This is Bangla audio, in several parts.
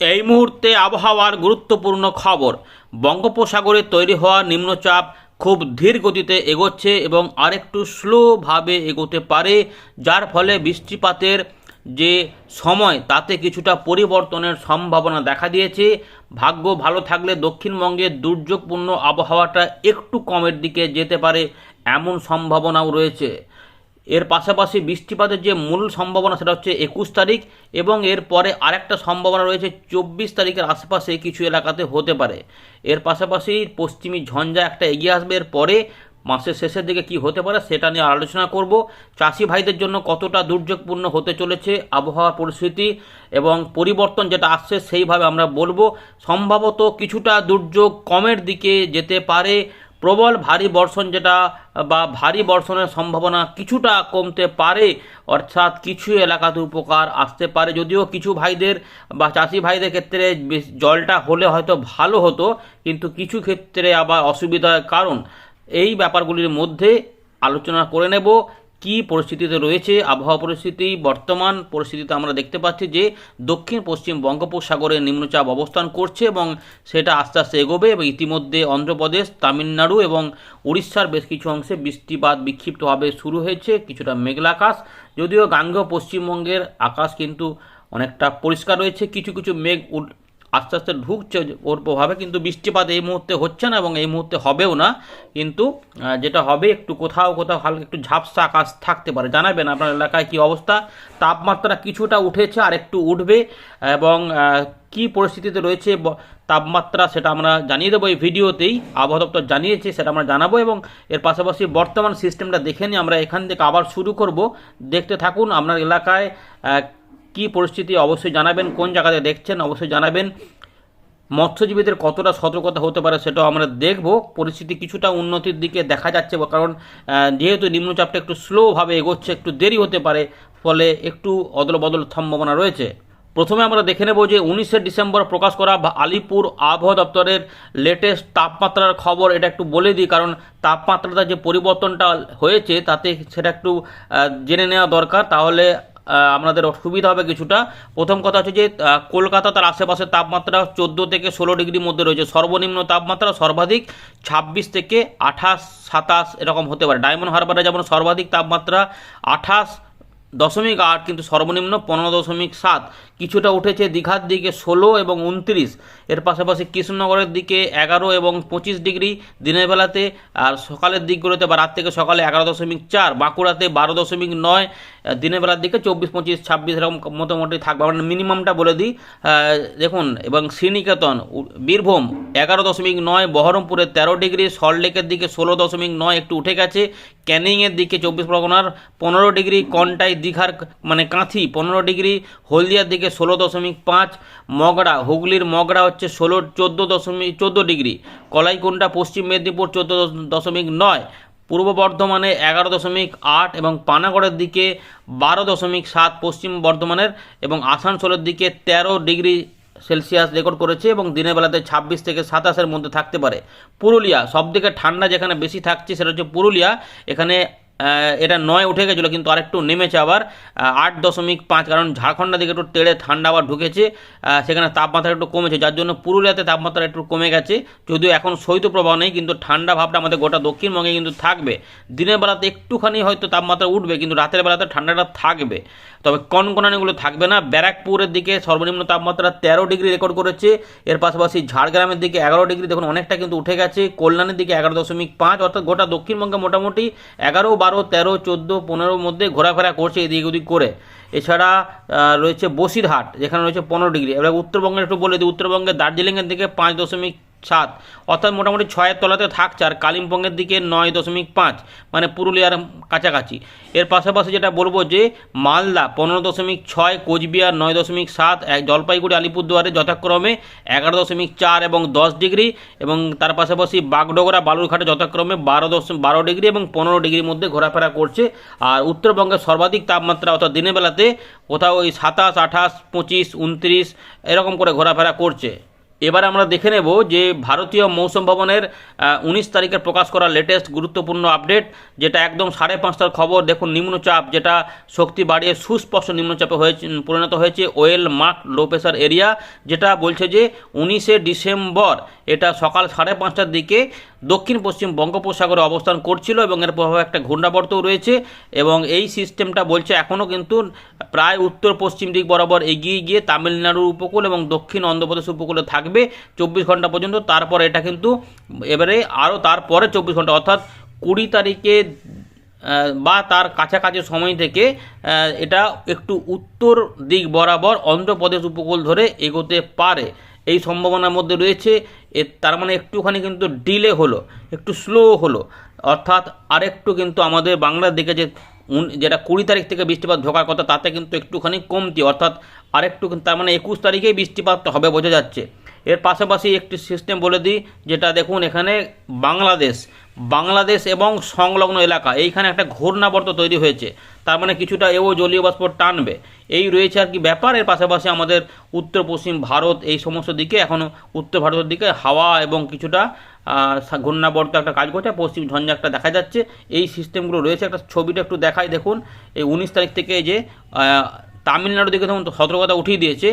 এই মুহূর্তে আবহাওয়ার গুরুত্বপূর্ণ খবর। বঙ্গোপসাগরে তৈরি হওয়া নিম্নচাপ খুব ধীর গতিতে এগোচ্ছে এবং আরেকটু স্লোভাবে এগোতে পারে, যার ফলে বৃষ্টিপাতের যে সময়, তাতে কিছুটা পরিবর্তনের সম্ভাবনা দেখা দিয়েছে। ভাগ্য ভালো থাকলে দক্ষিণবঙ্গের দুর্যোগপূর্ণ আবহাওয়াটা একটু কমের দিকে যেতে পারে, এমন সম্ভাবনাও রয়েছে। এর পাশাপাশি বৃষ্টিপাতের যে মূল সম্ভাবনা সেটা হচ্ছে একুশ তারিখ এবং এর পরে আরেকটা সম্ভাবনা রয়েছে চব্বিশ তারিখের আশেপাশে কিছু এলাকাতে হতে পারে। এর পাশাপাশি পশ্চিমী ঝঞ্ঝা একটা এগিয়ে আসবে। এর পরে মাসের শেষের দিকে কি হতে পারে সেটা নিয়ে আলোচনা করব। চাষি ভাইদের জন্য কতটা দুর্যোগপূর্ণ হতে চলেছে আবহাওয়া পরিস্থিতি এবং পরিবর্তন যেটা আসছে সেইভাবে আমরা বলব। সম্ভবত কিছুটা দুর্যোগ কমের দিকে যেতে পারে। প্রবল ভারী বর্ষণ যেটা, বা ভারী বর্ষণের সম্ভাবনা কিছুটা কমতে পারে, অর্থাৎ কিছু এলাকাতে উপকার আসতে পারে। যদিও কিছু ভাইদের বা চাষি ভাইদের ক্ষেত্রে জলটা হলে হয়তো ভালো হতো, কিন্তু কিছু ক্ষেত্রে আবার অসুবিধার কারণ। এই ব্যাপারগুলির মধ্যে আলোচনা করে নেব। কি পরিস্থিতিতে রয়েছে, আবহাওয়া পরিস্থিতি, বর্তমান পরিস্থিতিতে আমরা দেখতে পাচ্ছি যে দক্ষিণ পশ্চিম বঙ্গোপসাগরে নিম্নচাপ অবস্থান করছে এবং সেটা আস্তে আস্তে এগোবে এবং ইতিমধ্যে অন্ধ্রপ্রদেশ, তামিলনাড়ু এবং উড়িষ্যার বেশ কিছু অংশে বৃষ্টিপাত বিক্ষিপ্তভাবে শুরু হয়েছে, কিছুটা মেঘলা আকাশ। যদিও গাঙ্গেয় পশ্চিমবঙ্গের আকাশ কিন্তু অনেকটা পরিষ্কার রয়েছে, কিছু কিছু মেঘ আস্তে আস্তে ঢুকছে, ওর প্রভাবে কিন্তু বৃষ্টিপাত এই মুহূর্তে হচ্ছে না এবং এই মুহূর্তে হবেও না। কিন্তু যেটা হবে, একটু কোথাও কোথাও হালকা একটু ঝাপসা আকাশ থাকতে পারে। জানাবেন আপনার এলাকায় কি অবস্থা? তাপমাত্রা কিছুটা উঠেছে, আর একটু উঠবে এবং কি পরিস্থিতিতে রয়েছে তাপমাত্রা সেটা আমরা জানিয়ে দেবো এই ভিডিওতেই। আবহাওয়া দপ্তর জানিয়েছে, সেটা আমরা জানাব এবং এর পাশাপাশি বর্তমান সিস্টেমটা দেখে নিয়ে আমরা এখান থেকে আবার শুরু করব। দেখতে থাকুন আপনার এলাকায় কি পরিস্থিতি, অবশ্যই জানাবেন, কোন জায়গাতে দেখছেন, অবশ্যই জানাবেন। মৎস্যজীবীদের কতটা সতর্কতা হতে পারে সেটাও আমরা দেখব। পরিস্থিতি কিছুটা উন্নতির দিকে দেখা যাচ্ছে, কারণ যেহেতু নিম্নচাপটা একটু স্লোভাবে এগোচ্ছে, একটু দেরি হতে পারে, ফলে একটু অদল বদল সম্ভাবনা রয়েছে। প্রথমে আমরা দেখে নেব যে উনিশে ডিসেম্বর প্রকাশ করা আলিপুর আবহাওয়া দপ্তরের লেটেস্ট তাপমাত্রার খবর, এটা একটু বলে দিই, কারণ তাপমাত্রাটা যে পরিবর্তনটা হয়েছে, তাতে সেটা একটু জেনে নেওয়া দরকার। তাহলে আপনাদের সুবিধা হবে কিছুটা। প্রথম কথা হচ্ছে যে কলকাতা তার আশেপাশে তাপমাত্রা চোদ্দ থেকে ষোলো ডিগ্রির মধ্যে রয়েছে। সর্বনিম্ন তাপমাত্রা সর্বাধিক ছাব্বিশ থেকে আঠাশ, সাতাশ এরকম হতে পারে। ডায়মন্ড হারবারে যেমন সর্বাধিক তাপমাত্রা আঠাশ দশমিক আট, কিন্তু সর্বনিম্ন পনেরো দশমিক সাত। কিছুটা উঠেছে দীঘার দিকে ষোলো এবং উনত্রিশ। এর পাশাপাশি কৃষ্ণনগরের দিকে এগারো এবং পঁচিশ ডিগ্রি দিনের বেলাতে, আর সকালের দিকগুলোতে বা রাত থেকে সকালে এগারো দশমিক চার, বাঁকুড়াতে বারো দশমিক নয় দিনের বেলার দিকে চব্বিশ, পঁচিশ, ছাব্বিশ এরকম মোটামুটি থাকবে। আমরা মিনিমামটা বলে দিই দেখুন, এবং শ্রীনিকেতন বীরভূম, এগারো দশমিক নয়, বহরমপুরে তেরো ডিগ্রি সল্টলেকের দিকে ষোলো দশমিক নয়, একটু উঠে গেছে। ক্যানিংয়ের দিকে চব্বিশ পরগনার পনেরো ডিগ্রি, কন্টাই, দীঘার মানে কাঁথি, পনেরো ডিগ্রি, হলদিয়ার দিকে ষোলো দশমিক পাঁচ মগড়া হুগলির মগড়া হচ্ছে ষোলো, চোদ্দ দশমিক, চোদ্দ ডিগ্রি। কলাইকুণ্ডা পশ্চিম মেদিনীপুর, চোদ্দ দশমিক নয় পূর্ব বর্ধমানে এগারো দশমিক আট এবং পানাগড়ের দিকে বারো দশমিক সাত, পশ্চিম বর্ধমানের এবং আসানসোলের দিকে তেরো ডিগ্রি সেলসিয়াস রেকর্ড করেছে এবং দিনের বেলাতে ছাব্বিশ থেকে সাতাশের মধ্যে থাকতে পারে। পুরুলিয়া সবদিকে ঠান্ডা যেখানে বেশি থাকছে সেটা হচ্ছে পুরুলিয়া। এখানে এটা নয় উঠে গেছিল, কিন্তু আরেকটু নেমেছে আবার। আট দশমিক পাঁচ, কারণ ঝাড়খণ্ডের দিকে একটু তেড়ে ঠান্ডা আবার ঢুকেছে। সেখানে তাপমাত্রা একটু কমেছে, যার জন্য পুরুলিয়াতে তাপমাত্রা একটু কমে গেছে। যদিও এখন শৈত্যপ্রবাহ নেই, কিন্তু ঠান্ডা ভাবটা আমাদের গোটা দক্ষিণবঙ্গে কিন্তু থাকবে। দিনের বেলাতে একটুখানি হয়তো তাপমাত্রা উঠবে, কিন্তু রাতের বেলাতে ঠান্ডাটা থাকবে। তবে কনকনানিগুলো থাকবে না। ব্যারাকপুরের দিকে সর্বনিম্ন তাপমাত্রা তেরো ডিগ্রি রেকর্ড করেছে। এর পাশাপাশি ঝাড়গ্রামের দিকে এগারো ডিগ্রি, দেখুন অনেকটা কিন্তু উঠে গেছে। কল্যাণের দিকে এগারো দশমিক পাঁচ, অর্থাৎ গোটা দক্ষিণবঙ্গে মোটামুটি এগারো, বারো, তেরো, চোদ্দ, পনেরোর মধ্যে ঘোরাফেরা করছে এদিক ওদিক করে। এছাড়া রয়েছে বসিরহাট, যেখানে রয়েছে পনেরো ডিগ্রি। এবার উত্তরবঙ্গের একটু বলে দিই, উত্তরবঙ্গে দার্জিলিংয়ের দিকে পাঁচ দশমিক সাত। অর্থাৎ মোটামুটি ছয়ের তলাতে থাকছে আর কালিম্পংয়ের দিকে নয় দশমিক পাঁচ মানে পুরুলিয়ার কাছাকাছি। এর পাশাপাশি যেটা বলব যে মালদা পনেরো দশমিক ছয়, কোচবিহার নয় দশমিক সাত, এক জলপাইগুড়ি, আলিপুরদুয়ারে যথাক্রমে এগারো দশমিক চার এবং দশ ডিগ্রি এবং তার পাশাপাশি বাগডোগরা, বালুরঘাটে যথাক্রমে বারো দশম বারো ডিগ্রি এবং পনেরো ডিগ্রির মধ্যে ঘোরাফেরা করছে। আর উত্তরবঙ্গের সর্বাধিক তাপমাত্রা অর্থাৎ দিনের বেলাতে কোথাও ওই সাতাশ, আঠাশ, পঁচিশ, উনত্রিশ, এরকম করে ঘোরাফেরা করছে। এবার আমরা দেখে নেব যে ভারতীয় মৌসুম ভবনের উনিশ তারিখে প্রকাশ করা লেটেস্ট গুরুত্বপূর্ণ আপডেট যেটা একদম সাড়ে পাঁচটার খবর। দেখুন, নিম্নচাপ যেটা শক্তি বাড়িয়ে সুস্পষ্ট নিম্নচাপে হয়েছে, পরিণত হয়েছে well mark low pressure area, যেটা বলছে যে উনিশে ডিসেম্বর, এটা সকাল সাড়ে পাঁচটার দিকে দক্ষিণ পশ্চিম বঙ্গোপসাগরে অবস্থান করছিল এবং এর প্রভাবে একটা ঘূর্ণাবর্তও রয়েছে এবং এই সিস্টেমটা বলছে এখনও কিন্তু প্রায় উত্তর পশ্চিম দিক বরাবর এগিয়ে গিয়ে তামিলনাড়ুর উপকূল এবং দক্ষিণ অন্ধ্রপ্রদেশ উপকূলে থাকবে চব্বিশ ঘণ্টা পর্যন্ত। তারপর এটা কিন্তু এবারে আরও তারপরে চব্বিশ ঘণ্টা অর্থাৎ কুড়ি তারিখে বা তার কাছাকাছি সময় থেকে এটা একটু উত্তর দিক বরাবর অন্ধ্রপ্রদেশ উপকূল ধরে এগোতে পারে। এই সম্ভাবনার মধ্যে রয়েছে। এ তার মানে একটুখানি কিন্তু ডিলে হলো, একটু স্লো হলো। অর্থাৎ আরেকটু কিন্তু আমাদের বাংলার দিকে যে যেটা কুড়ি তারিখ থেকে বৃষ্টিপাত ঢোকার কথা, তাতে কিন্তু একটুখানি কমতি। অর্থাৎ আরেকটু তার মানে একুশ তারিখেই বৃষ্টিপাত হবে বোঝা যাচ্ছে। এর পাশাপাশি একটি সিস্টেম বলে দিই, যেটা দেখুন এখানে বাংলাদেশ বাংলাদেশ এবং সংলগ্ন এলাকা। এইখানে একটা ঘূর্ণাবর্ত তৈরি হয়েছে। তার মানে কিছুটা এও জলীয় বাষ্প টানবে। এই রয়েছে আর কি ব্যাপার। এর পাশাপাশি আমাদের উত্তর, পশ্চিম ভারত এই সমস্ত দিকে এখনও উত্তর ভারতের দিকে হাওয়া এবং কিছুটা ঘূর্ণাবর্ত একটা কাজ করছে। পশ্চিম ঝঞ্ঝা একটা দেখা যাচ্ছে। এই সিস্টেমগুলো রয়েছে। একটা ছবিটা একটু দেখাই দেখুন। এই উনিশ তারিখ থেকে যে তামিলনাড়ুর দিকে তখন সতর্কতা উঠিয়ে দিয়েছে।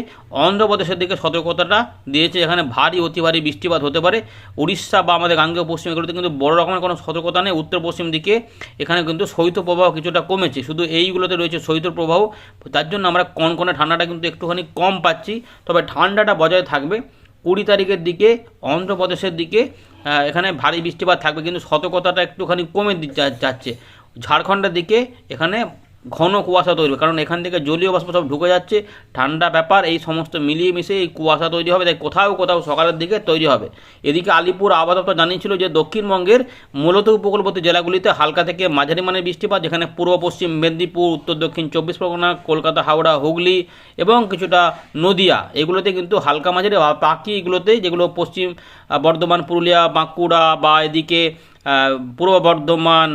অন্ধ্রপ্রদেশের দিকে সতর্কতাটা দিয়েছে। এখানে ভারী, অতি ভারী বৃষ্টিপাত হতে পারে। উড়িষ্যা বা আমাদের গাঙ্গেয় পশ্চিম এগুলোতে কিন্তু বড় রকমের কোনো সতর্কতা নেই। উত্তর পশ্চিম দিকে এখানে কিন্তু শৈত্যপ্রবাহ কিছুটা কমেছে। শুধু এইগুলোতে রয়েছে শৈত্যপ্রবাহ তার জন্য আমরা কনকনে ঠান্ডাটা কিন্তু একটুখানি কম পাচ্ছি। তবে ঠান্ডাটা বজায় থাকবে। কুড়ি তারিখের দিকে অন্ধ্রপ্রদেশের দিকে এখানে ভারী বৃষ্টিপাত থাকবে। কিন্তু সতর্কতাটা একটুখানি কমে যাচ্ছে। ঝাড়খণ্ডের দিকে এখানে ঘন কুয়াশা তৈরি হবে। কারণ এখান থেকে জলীয় বাষ্প সব ঢুকে যাচ্ছে, ঠান্ডা ব্যাপার, এই সমস্ত মিলিয়ে মিশে এই কুয়াশা তৈরি হবে। তাই কোথাও কোথাও সকালের দিকে তৈরি হবে। এদিকে আলিপুর আবহাওয়া দপ্তর জানিয়েছিল যে, দক্ষিণবঙ্গের মূলত উপকূলবর্তী জেলাগুলিতে হালকা থেকে মাঝারি মানের বৃষ্টিপাত, যেখানে পূর্ব, পশ্চিম মেদিনীপুর, উত্তর, দক্ষিণ, চব্বিশ পরগনা, কলকাতা, হাওড়া, হুগলি এবং কিছুটা নদিয়া, এগুলোতে কিন্তু হালকা মাঝারি বাকি এগুলোতে যেগুলো পশ্চিম বর্ধমান, পুরুলিয়া, বাঁকুড়া বা এদিকে পূর্ব বর্ধমান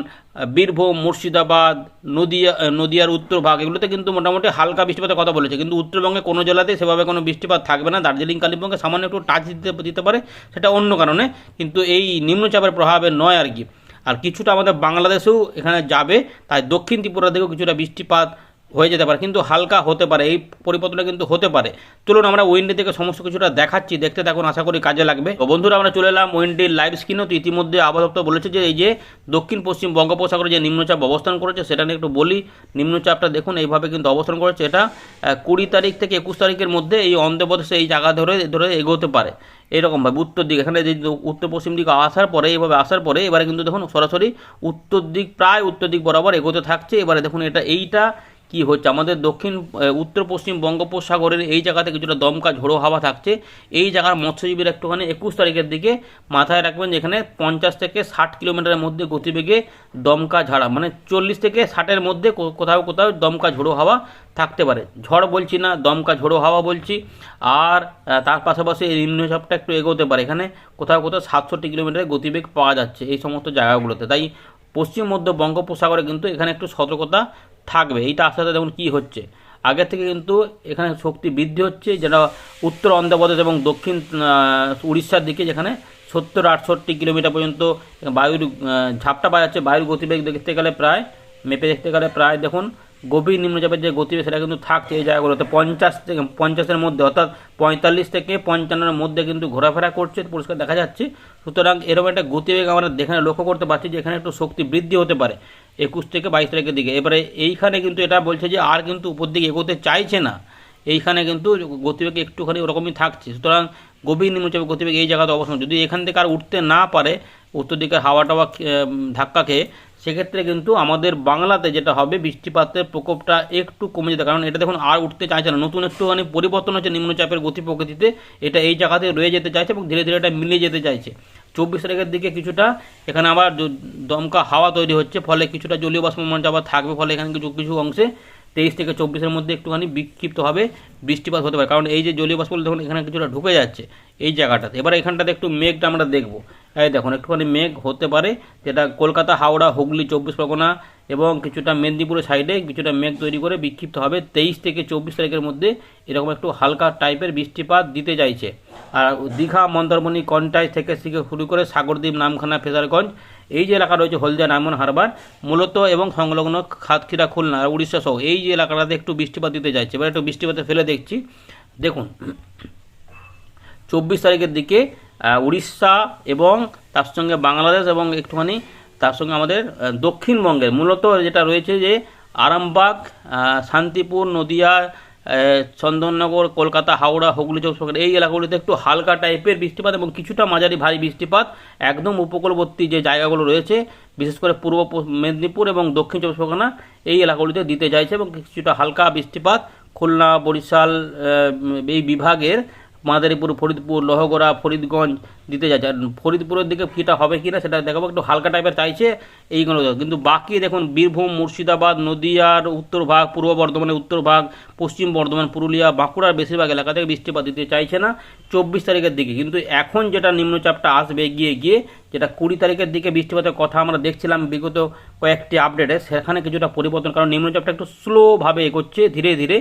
বীরভূম, মুর্শিদাবাদ, নদিয়া নদিয়ার উত্তর ভাগ, এগুলোতে কিন্তু মোটামুটি হালকা বৃষ্টিপাতের কথা বলেছে। কিন্তু উত্তরবঙ্গে কোনো জেলাতে সেভাবে কোনো বৃষ্টিপাত থাকবে না। দার্জিলিং কালিম্পংয়ে সামান্য একটু টাচ দিতে দিতে পারে, সেটা অন্য কারণে। কিন্তু এই নিম্নচাপের প্রভাবে নয় আর কি। আর কিছুটা আমাদের বাংলাদেশেও এখানে যাবে। তাই দক্ষিণ ত্রিপুরা দিকেও কিছুটা বৃষ্টিপাত হয়ে যেতে পারে, কিন্তু হালকা হতে পারে, এই পরিবর্তনটা কিন্তু হতে পারে। চলুন আমরা উইন্ডি থেকে সমস্ত কিছুটা দেখাচ্ছি, দেখতে থাকুন, আশা করি কাজে লাগবে। তো বন্ধুরা, আমরা চলে এলাম উইন্ডির লাইভ স্ক্রিনও তো ইতিমধ্যে আবহাওয়া বলেছে যে, এই যে দক্ষিণ পশ্চিম বঙ্গোপসাগরে যে নিম্নচাপ অবস্থান করেছে, সেটা নিয়ে একটু বলি। নিম্নচাপটা দেখুন, এইভাবে কিন্তু অবস্থান করেছে। এটা কুড়ি তারিখ থেকে একুশ তারিখের মধ্যে এই অন্ধ্রপ্রদেশে এই জায়গা ধরে ধরে এগোতে পারে। এইরকমভাবে উত্তর দিক, এখানে যে উত্তর পশ্চিম দিকে আসার পরে, এইভাবে আসার পরে, এবারে কিন্তু দেখুন সরাসরি উত্তর দিক, প্রায় উত্তর দিক বরাবর এগোতে থাকছে। এবারে দেখুন, এটা এইটা কি হচ্ছে? আমাদের দক্ষিণ উত্তর, পশ্চিম বঙ্গোপসাগরের এই জায়গাতে কিছুটা দমকা ঝোড়ো হাওয়া থাকছে। এই জায়গার মৎস্যজীবীরা একটুখানি একুশ তারিখের দিকে মাথায় রাখবেন যেখানে পঞ্চাশ থেকে ষাট কিলোমিটারের মধ্যে গতিবেগে দমকা ঝাড়া মানে চল্লিশ থেকে ষাটের মধ্যে কোথাও কোথাও দমকা ঝোড়ো হাওয়া থাকতে পারে। ঝড় বলছি না, দমকা ঝোড়ো হাওয়া বলছি। আর তার পাশাপাশি এই নিম্নচাপটা একটু এগোতে পারে। এখানে কোথাও কোথাও সাতষট্টি কিলোমিটারের গতিবেগ পাওয়া যাচ্ছে এই সমস্ত জায়গাগুলোতে। তাই পশ্চিম মধ্য বঙ্গোপসাগরে কিন্তু এখানে একটু সতর্কতা থাকবে, এইটা আস্তে দেখুন কী হচ্ছে। আগের থেকে কিন্তু এখানে শক্তি বৃদ্ধি হচ্ছে, যেটা উত্তর অন্ধ্রপ্রদেশ এবং দক্ষিণ উড়িষ্যার দিকে যেখানে সত্তর আটষট্টি কিলোমিটার পর্যন্ত বায়ুর ঝাপটা পাওয়া যাচ্ছে। বায়ুর গতিবেগ দেখতে গেলে প্রায়, মেপে দেখতে গেলে প্রায় দেখুন গভীর নিম্নচাপের যে গতিবেগ, সেটা কিন্তু থাকছে এই জায়গাগুলোতে। পঞ্চাশ থেকে, পঞ্চাশের মধ্যে, অর্থাৎ পঁয়তাল্লিশ থেকে পঞ্চান্নের মধ্যে কিন্তু ঘোরাফেরা করছে পরিষ্কার দেখা যাচ্ছে। সুতরাং এরকম একটা গতিবেগ আমরা এখানে লক্ষ্য করতে পারছি যে এখানে একটু শক্তি বৃদ্ধি হতে পারে একুশ থেকে বাইশ তারিখের দিকে। এবারে এইখানে কিন্তু এটা বলছে যে আর কিন্তু উপর দিকে এগোতে চাইছে না। এইখানে কিন্তু গতিবেগ একটুখানি ওরকমই থাকছে। সুতরাং গভীর নিম্নচাপের গতিবেগ এই জায়গাতে অবস্থান যদি এখান থেকে আর উঠতে না পারে, উত্তর দিকের হাওয়া টাওয়া ধাক্কা খেয়ে সেক্ষেত্রে কিন্তু আমাদের বাংলাতে যেটা হবে, বৃষ্টিপাতের প্রকোপটা একটু কমে যেতে, কারণ এটা দেখুন আর উঠতে চাইছে না। নতুন একটুখানি পরিবর্তন হচ্ছে নিম্নচাপের গতি প্রকৃতিতে এটা এই জায়গাতে রয়ে যেতে চাইছে এবং ধীরে ধীরে এটা মিলে যেতে চাইছে। চব্বিশ তারিখের দিকে কিছুটা এখানে আবার দমকা হাওয়া তৈরি হচ্ছে, ফলে কিছুটা জলীয় বাষ্পমণ্ডল আবার থাকবে, ফলে এখানে কিছু কিছু অংশে তেইশ থেকে চব্বিশের মধ্যে একটুখানি বিক্ষিপ্তভাবে বৃষ্টিপাত হতে পারে। কারণ এই যে জলীয় বাষ্প দেখুন, এখানে কিছুটা ঢুকে যাচ্ছে এই জায়গাটাতে। এবার এখানটাতে একটু মেঘটা আমরা দেখব। এই দেখুন, একটুখানি মেঘ হতে পারে, যেটা কলকাতা, হাওড়া, হুগলি, চব্বিশ পরগনা এবং কিছুটা মেদিনীপুরের সাইডে কিছুটা মেঘ তৈরি করে বিক্ষিপ্ত হবে তেইশ থেকে চব্বিশ তারিখের মধ্যে এরকম একটু হালকা টাইপের বৃষ্টিপাত দিতে চাইছে। আর দীঘা, মন্দারমণি, কন্টাই থেকে থেকে শুরু করে সাগরদ্বীপ, নামখানা ফেজারগঞ্জ এই যে এলাকা রয়েছে হলদিয়া নামন হারবার, মূলত এবং সংলগ্ন খাতখিরা খুলনা আর উড়িষ্যা সহ এই যে এলাকাটাতে একটু বৃষ্টিপাত দিতে যাচ্ছে। এবার একটু বৃষ্টিপাতে ফেলে দেখছি। দেখুন, চব্বিশ তারিখের দিকে উড়িষ্যা এবং তার সঙ্গে বাংলাদেশ এবং একটুখানি তার সঙ্গে আমাদের দক্ষিণবঙ্গের মূলত যেটা রয়েছে যে আরামবাগ শান্তিপুর, নদিয়া চন্দননগর, কলকাতা, হাওড়া, হুগলি চৌষট্টি এই এলাকাগুলিতে একটু হালকা টাইপের বৃষ্টিপাত এবং কিছুটা মাঝারি ভারী বৃষ্টিপাত। একদম উপকূলবর্তী যে জায়গাগুলো রয়েছে, বিশেষ করে পূর্ব মেদিনীপুর এবং দক্ষিণ চব্বিশ পরগনা, এই এলাকাগুলিতে দিতে চাইছে এবং কিছুটা হালকা বৃষ্টিপাত। খুলনা, বরিশাল এই বিভাগের মাদারীপুর, ফরিদপুর, লোহগড়া, ফরিদগঞ্জ দিতে যাচ্ছে। আর ফরিদপুরের দিকে ফিটা হবে কি না সেটা দেখাবো, একটু হালকা টাইপের চাইছে এইগুলো কিন্তু বাকি দেখুন, বীরভূম, মুর্শিদাবাদ নদিয়ার উত্তর ভাগ, পূর্ব বর্ধমানের উত্তর ভাগ, পশ্চিম বর্ধমান, পুরুলিয়া, বাঁকুড়ার বেশিরভাগ এলাকা থেকে বৃষ্টিপাত দিতে চাইছে না চব্বিশ তারিখের দিকে। কিন্তু এখন যেটা নিম্নচাপটা আসবে গিয়ে গিয়ে, যেটা কুড়ি তারিখের দিকে বৃষ্টিপাতের কথা আমরা দেখছিলাম বিগত কয়েকটি আপডেটে সেখানে কিছুটা পরিবর্তন, কারণ নিম্নচাপটা একটু স্লোভাবে এগোচ্ছে ধীরে ধীরে।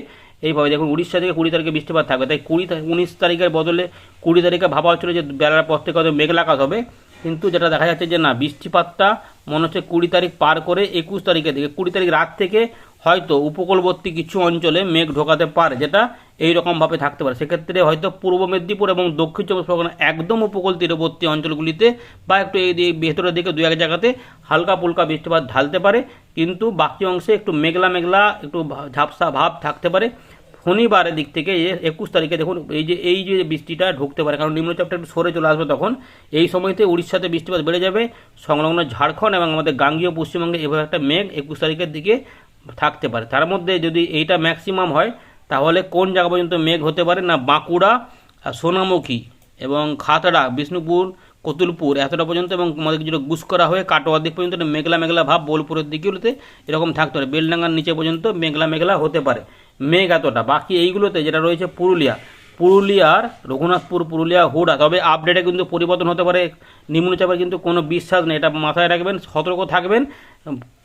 এইভাবে দেখুন, উড়িষ্যা থেকে কুড়ি তারিখে বৃষ্টিপাত থাকবে। তাই কুড়ি উনিশ তারিখের বদলে কুড়ি তারিখে ভাবা হচ্ছিল যে বেলার পর থেকে হয়তো মেঘলা কাজ হবে। কিন্তু যেটা দেখা যাচ্ছে যে না, বৃষ্টিপাতটা মনে হচ্ছে কুড়ি তারিখ পার করে একুশ তারিখের দিকে। কুড়ি তারিখ রাত থেকে হয়তো উপকূলবর্তী কিছু অঞ্চলে মেঘ ঢোকাতে পারে, যেটা এই রকমভাবে থাকতে পারে। সেক্ষেত্রে হয়তো পূর্ব মেদিনীপুর এবং দক্ষিণ চব্বিশ পরগনা একদম উপকূল তীরবর্তী অঞ্চলগুলিতে বা একটু এই ভেতরের দিকে দু এক জায়গাতে হালকা পুলকা বৃষ্টিপাত ঢালতে পারে। কিন্তু বাকি অংশে একটু মেঘলা মেঘলা, একটু ঝাপসা ভাব থাকতে পারে। শনিবারের দিক থেকে একুশ তারিখে দেখুন, এই যে এই যে বৃষ্টিটা ঢুকতে পারে, কারণ নিম্নচাপটা একটু সরে চলে আসবে তখন, এই সময়তে উড়িষ্যাতে বৃষ্টিপাত বেড়ে যাবে, সংলগ্ন ঝাড়খণ্ড এবং আমাদের গাঙ্গীয় পশ্চিমবঙ্গে এভাবে একটা মেঘ একুশ তারিখের দিকে থাকতে পারে। তার মধ্যে যদি এইটা ম্যাক্সিমাম হয়, তাহলে কোন জায়গা পর্যন্ত মেঘ হতে পারে না বাঁকুড়া সোনামুখী এবং খাতড়া, বিষ্ণুপুর, কতুলপুর, এতটা পর্যন্ত এবং আমাদের কিছুটা গুসকরা হয়ে কাটোয়ার দিক পর্যন্ত মেঘলা মেঘলা ভাব বোলপুরের দিকগুলোতে এরকম থাকতে পারে। বেলডাঙ্গার নিচে পর্যন্ত মেঘলা মেঘলা হতে পারে। মেঘ এতটা বাকি এইগুলোতে যেটা রয়েছে পুরুলিয়া। পুরুলিয়ার রঘুনাথপুর, পুরুলিয়া, হুড়া। তবে আপডেটে কিন্তু পরিবর্তন হতে পারে, নিম্নচাপের কিন্তু কোনো বিশ্বাস নেই। এটা মাথায় রাখবেন, সতর্ক থাকবেন।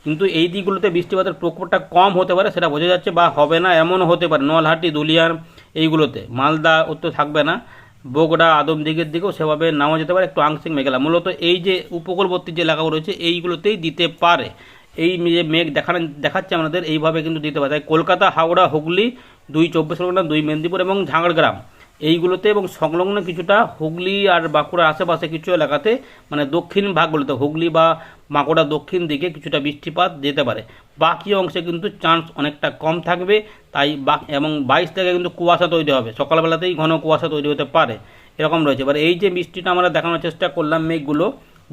কিন্তু এই দিকগুলোতে বৃষ্টিপাতের প্রকোপটা কম হতে পারে, সেটা বোঝা যাচ্ছে বা হবে না, এমনও হতে পারে। নলহাটি, দুলিয়ার এইগুলোতে। মালদা তো থাকবে না, বগুড়া আদমদিঘির দিকেও সেভাবে নামা যেতে পারে, একটু আংশিক মেঘলা। মূলত এই যে উপকূলবর্তী যে এলাকাগুলো রয়েছে, এইগুলোতেই দিতে পারে। এই যে মেঘ দেখানো দেখাচ্ছে আমাদের এইভাবে কিন্তু দিতে পারে। তাই কলকাতা, হাওড়া, হুগলি, দুই চব্বিশ পরগনা, দুই মেদিনীপুর এবং ঝাড়গ্রাম। এইগুলোতে এবং সংলগ্ন কিছুটা হুগলি আর বাঁকুড়ার আশেপাশে কিছু এলাকাতে মানে দক্ষিণ ভাগগুলোতে, হুগলি বা বাঁকুড়া দক্ষিণ দিকে কিছুটা বৃষ্টিপাত যেতে পারে। বাকি অংশে কিন্তু চান্স অনেকটা কম থাকবে। তাই এবং বাইশ থেকে কিন্তু কুয়াশা তৈরি হবে। সকালবেলাতেই ঘন কুয়াশা তৈরি হতে পারে। এরকম রয়েছে। এবার এই যে বৃষ্টিটা আমরা দেখানোর চেষ্টা করলাম মেঘগুলো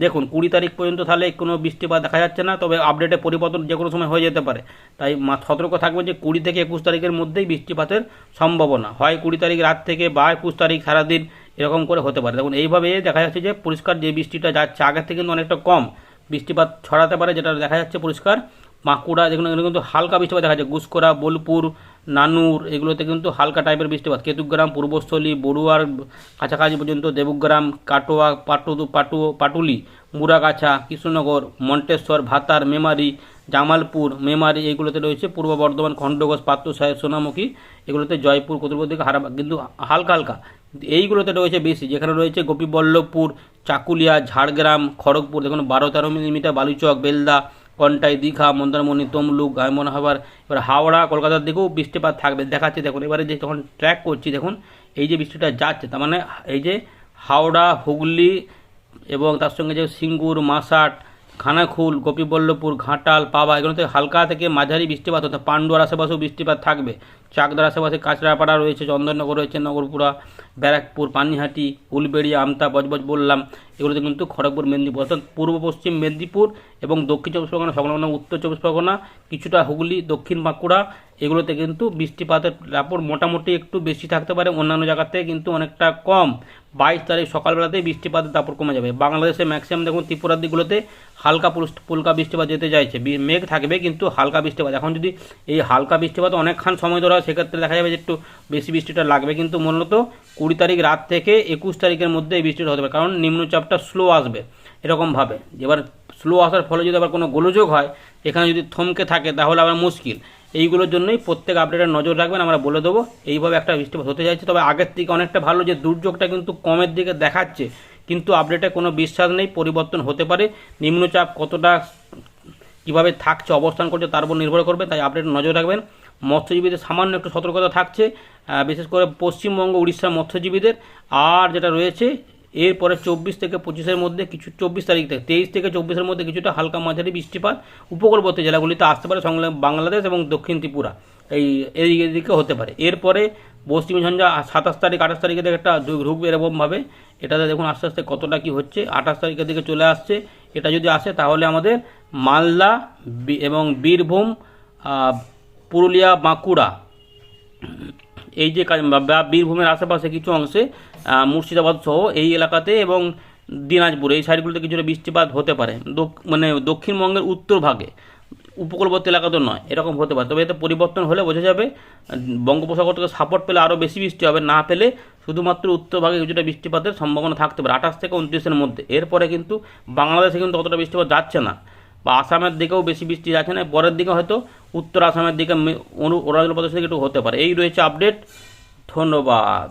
দেখুন, কুড়ি তারিখ পর্যন্ত তাহলে কোনো বৃষ্টিপাত দেখা যাচ্ছে না, তবে আপডেটে পরিবর্তন যে কোনো সময় হয়ে যেতে পারে। তাই সতর্ক থাকবে যে কুড়ি থেকে একুশ তারিখের মধ্যেই বৃষ্টিপাতের সম্ভাবনা। হয় কুড়ি তারিখ রাত থেকে বা একুশ তারিখ সারাদিন এরকম করে হতে পারে। দেখুন, এইভাবে দেখা যাচ্ছে যে পরিষ্কার যে বৃষ্টিটা যাচ্ছে আগের থেকে কিন্তু অনেকটা কম বৃষ্টিপাত ছড়াতে পারে, যেটা দেখা যাচ্ছে পরিষ্কার বাঁকুড়া এগুলো কিন্তু হালকা বৃষ্টিপাত দেখা যাচ্ছে। গুসকরা বোলপুর নানুর, এগুলোতে কিন্তু হালকা টাইপের বৃষ্টিপাত। কেতুগ্রাম, পূর্বস্থলী, বড়ুয়ার, কাছাকাছি পর্যন্ত দেবগ্রাম, কাটোয়া, পাটু পাটু, পাটুলি, মুরাগাছা, কৃষ্ণনগর, মন্টেশ্বর, ভাতার, মেমারি, জামালপুর, মেমারি এইগুলোতে রয়েছে। পূর্ব বর্ধমান খণ্ডঘোষ পাত্র সাহেব, সোনামুখী, এগুলোতে জয়পুর কতুলপুর দিকে হারা কিন্তু হালকা হালকা। এইগুলোতে রয়েছে বেশি। যেখানে রয়েছে গোপীবল্লভপুর, চাকুলিয়া, ঝাড়গ্রাম, খড়গপুর, দেখুন, বারো তেরো মিলিমিটার বালুচক, বেলদা কন্টাই দীঘা, মন্দারমণি, তমলুক গায়মন হাবার এবার হাওড়া, কলকাতার দিকেও বৃষ্টিপাত থাকবে, দেখাচ্ছে দেখুন। এবারে যে যখন ট্র্যাক করছি, দেখুন, এই যে বৃষ্টিটা যাচ্ছে, তার মানে এই যে হাওড়া, হুগলি এবং তার সঙ্গে যে সিঙ্গুর, মাসাট, খানাখুল, গোপীবল্লভপুর, ঘাটাল, পাবা, এগুলোতে হালকা থেকে মাঝারি বৃষ্টিপাত হতে পাণ্ডুয়ার আশেপাশেও বৃষ্টিপাত থাকবে। চাকদার আশেপাশে কাঁচরাপাড়া রয়েছে, চন্দননগর রয়েছে, নগরপুরা, ব্যারাকপুর, পানিহাটি, উলবেড়িয়া, আমতা, বজবজ বললাম। এগুলোতে কিন্তু খড়গপুর, মেদিনীপুর, অর্থাৎ পূর্ব পশ্চিম মেদিনীপুর এবং দক্ষিণ চব্বিশ পরগনা, সংলগ্ন উত্তর চব্বিশ পরগনা, কিছুটা হুগলি, দক্ষিণ বাঁকুড়া, এগুলোতে কিন্তু বৃষ্টিপাতের দাপট মোটামুটি একটু বেশি থাকতে পারে। অন্যান্য জায়গাতে কিন্তু অনেকটা কম। বাইশ তারিখ সকালবেলাতেই বৃষ্টিপাতের দাপট কমে যাবে। বাংলাদেশে ম্যাক্সিমাম দেখুন ত্রিপুরার দিকগুলোতে হালকা পুলকা বৃষ্টিপাত যেতে চাইছে। মেঘ থাকবে কিন্তু হালকা বৃষ্টিপাত। এখন যদি এই হালকা বৃষ্টিপাত অনেকক্ষণ সময় ধরে হয়, সেক্ষেত্রে দেখা যাবে যে একটু বেশি বৃষ্টিটা লাগবে। কিন্তু মূলত কুড়ি তারিখ রাত থেকে একুশ তারিখের মধ্যে এই বৃষ্টিটা হতে পারে। কারণ নিম্নচাপটা স্লো আসবে এরকমভাবে এবার স্লো আসার ফলে যদি আবার কোনো গোলযোগ হয়, এখানে যদি থমকে থাকে, তাহলে আবার মুশকিল। এইগুলোর জন্যই প্রত্যেক আপডেটের নজর রাখবেন, আমরা বলে দেবো। এইভাবে একটা বৃষ্টিপাত হতে যাচ্ছে, তবে আগের থেকে অনেকটা ভালো যে দুর্যোগটা কিন্তু কমের দিকে দেখাচ্ছে, কিন্তু আপডেটে কোনো বিশ্বাস নেই, পরিবর্তন হতে পারে, নিম্নচাপ কতটা, কীভাবে থাকছে, অবস্থান করছে, তার উপর নির্ভর করবে, তাই আপডেট নজর রাখবেন। মৎস্যজীবীদের সামান্য একটু সতর্কতা থাকছে বিশেষ করে পশ্চিমবঙ্গ, উড়িষ্যার মৎস্যজীবীদের। আর যেটা রয়েছে এরপরে চব্বিশ থেকে পঁচিশের মধ্যে কিছু, চব্বিশ তারিখ থেকে, তেইশ থেকে চব্বিশের মধ্যে কিছুটা হালকা মাঝারি বৃষ্টিপাত উপকূলবর্তী জেলাগুলিতে আসতে পারে সংলগ্ন বাংলাদেশ এবং দক্ষিণ ত্রিপুরা। এই এই দিকে হতে পারে। এরপরে পশ্চিমী ঝঞ্ঝা সাতাশ তারিখ, আঠাশ তারিখে থেকে একটা ঢুক- ঢুকবে এরকমভাবে। এটাতে দেখুন আস্তে আস্তে কতটা কি হচ্ছে। আঠাশ তারিখের দিকে চলে আসছে। এটা যদি আসে তাহলে আমাদের মালদা এবং বীরভূম পুরুলিয়া, বাঁকুড়া এই যে বা- বীরভূমের আশেপাশে কিছু অংশে মুর্শিদাবাদ সহ এই এলাকাতে এবং দিনাজপুর, এই সাইডগুলোতে কিছুটা বৃষ্টিপাত হতে পারে। মানে দক্ষিণবঙ্গের উত্তর ভাগে। উপকূলবর্তী এলাকা তো নয়, এরকম হতে পারে। তবে এতে পরিবর্তন হলে বোঝা যাবে, বঙ্গোপসাগর থেকে সাপোর্ট পেলে আরও বেশি বৃষ্টি হবে, না পেলে শুধুমাত্র উত্তর ভাগে কিছুটা বৃষ্টিপাতের সম্ভাবনা থাকতে পারে। আঠাশ থেকে উনত্রিশের মধ্যে। এরপরে কিন্তু বাংলাদেশে কিন্তু অতটা বৃষ্টিপাত যাচ্ছে না। বা আসামের দিকেও বেশি বৃষ্টি যাচ্ছে না, পরের দিকে হয়তো উত্তর আসামের দিকে অরুণাচল প্রদেশের দিকে একটু হতে পারে। এই রয়েছে আপডেট ধন্যবাদ।